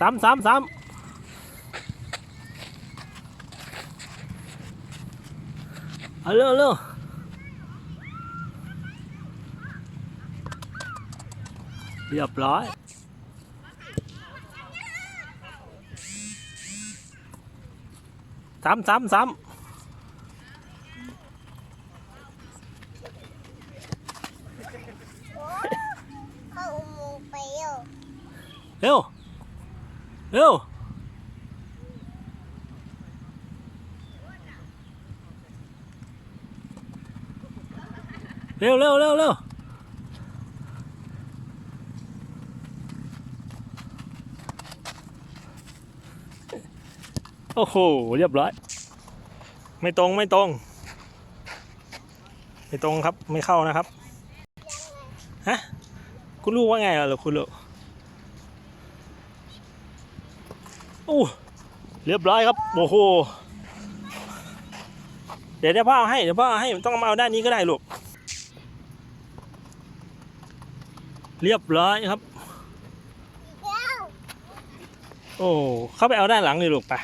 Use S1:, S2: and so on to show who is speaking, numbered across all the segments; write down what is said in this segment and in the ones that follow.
S1: สามสามสามเอาเร็วเร็วเรียบร้อยสามสามสาม
S2: เข้าอุโมงค์ไปเร็ว
S1: เร็วเร็วเร็วเร็วเร็วเร็วโอ้โห เรียบร้อย ไม่ตรงไม่ตรง ไม่ตรงครับไม่เข้านะครับ ฮะ คุณรู้ว่าไงล่ะเหรอคุณลูก โอ้เรียบร้อยครับโอ้โหเดี๋ยวเดี๋ยวพ่อเอาให้เดี๋ยวพ่อเอาให้ต้องมาเอาด้านนี้ก็ได้ลูกเรียบร้อยครับ โอ้เข้าไปเอาด้านหลังเลยลูกไป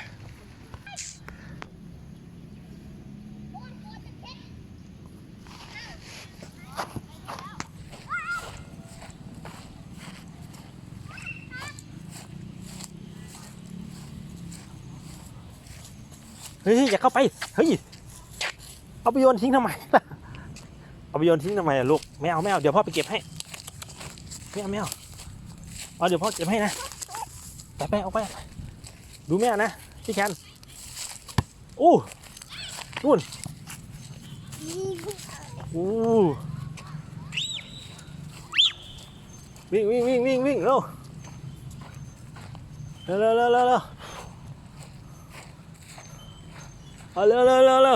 S1: เฮ้ยอย่าเข้าไป เฮ้ย เอาไปโยนทิ้งทำไมล่ะ เอาไปโยนทิ้งทำไมล่ะลูก ไม่เอาไม่เอา เดี๋ยวพ่อไปเก็บให้ ไม่เอาไม่เอาเอาเดี๋ยวพ่อเก็บให้นะไปไปเอาไป ดูแม่นะพี่แคนอู้นู่นอู้วิ่งวิ่งวิ่งวิ่งวิ่งเร็วเร็วเร็วเร็ว เร็วเร็